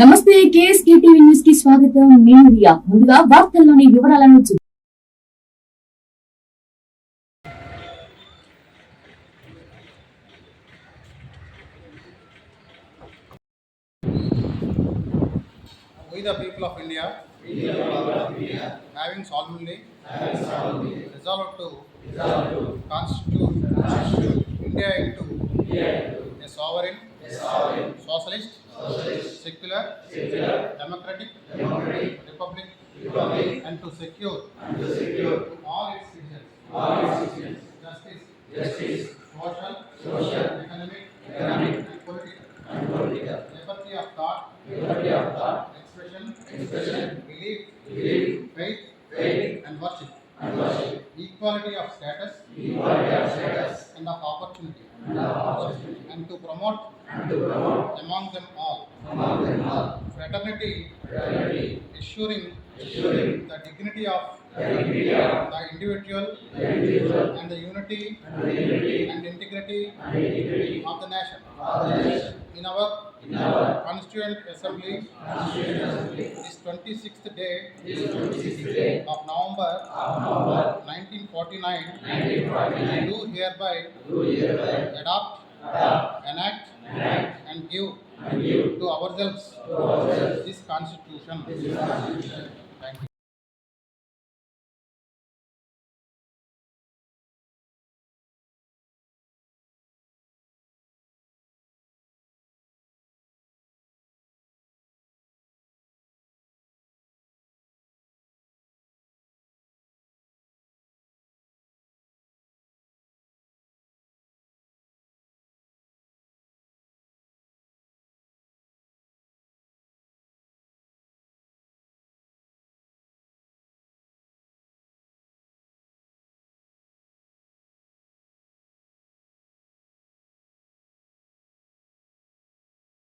నమస్తే KSK TV news కి స్వాగతం నేను రియా ముందుగా వార్తల్లోని వివరాలను We the people of India, having solemnly resolved to constitute India into socialist, secular, democratic, republic, and to secure to all its citizens justice, social, economic, and political liberty of thought, expression, belief, of status, equality of status and of opportunity, and, of opportunity. and to promote, and to promote among them all, among them all fraternity, fraternity assuring, assuring the dignity of the, individual, the individual and the unity, and, the unity and, integrity, and integrity of the nation. Of the nation. In our in our Constituent Assembly, Constituent Assembly. This 26th day, day of November, of November 1949, 1949 do hereby, do hereby adopt, adopt enact, enact, and give, and give to, ourselves, to ourselves this Constitution. This Constitution. Thank you.